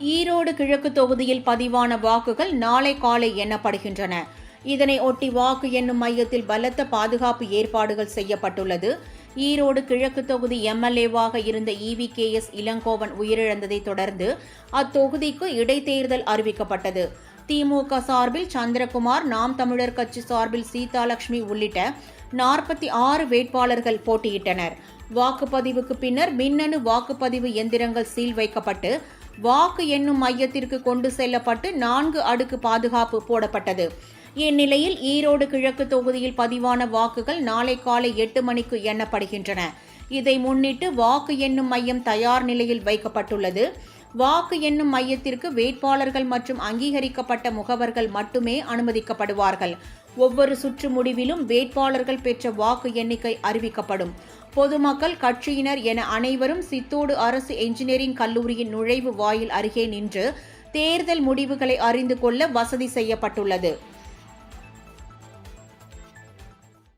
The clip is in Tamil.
ஈரோடு கிழக்கு தொகுதியில் பதிவான வாக்குகள் நாளை காலை எண்ணப்படுகின்றன. இதனை ஒட்டி வாக்கு எண்ணும் மையத்தில் பலத்த பாதுகாப்பு ஏற்பாடுகள் செய்யப்பட்டுள்ளது. ஈரோடு கிழக்கு தொகுதி எம்எல்ஏவாக இருந்த இவி கே எஸ் இளங்கோவன் உயிரிழந்ததை தொடர்ந்து அத்தொகுதிக்கு இடைத்தேர்தல் அறிவிக்கப்பட்டது. திமுக சார்பில் சந்திரகுமார் நாம் தமிழர் கட்சி சார்பில் சீதாலட்சுமி உள்ளிட்ட நாற்பத்தி ஆறு வேட்பாளர்கள் போட்டியிட்டனர். வாக்குப்பதிவுக்கு பின்னர் மின்னணு வாக்குப்பதிவு எந்திரங்கள் சீல் வைக்கப்பட்டு வாக்கு எண்ணும் மையத்திற்கு கொண்டு செல்லப்பட்டு நான்கு அடுக்கு பாதுகாப்பு போடப்பட்டது. இந்நிலையில் ஈரோடு கிழக்கு தொகுதியில் பதிவான வாக்குகள் நாளை காலை எட்டு மணிக்கு எண்ணப்படுகின்றன. இதை முன்னிட்டு வாக்கு எண்ணும் மையம் தயார் நிலையில் வைக்கப்பட்டுள்ளது. வாக்கு எண்ணும் மையத்திற்கு வேட்பாளர்கள் மற்றும் அங்கீகரிக்கப்பட்ட முகவர்கள் மட்டுமே அனுமதிக்கப்படுவார்கள். ஒவ்வொரு சுற்று முடிவிலும் வேட்பாளர்கள் பெற்ற வாக்கு எண்ணிக்கை அறிவிக்கப்படும். பொதுமக்கள் கட்சியினர் என அனைவரும் சித்தோடு அரசு என்ஜினியரிங் கல்லூரியின் நுழைவு வாயில் அருகே நின்று தேர்தல் முடிவுகளை அறிந்து கொள்ள வசதி செய்யப்பட்டுள்ளது.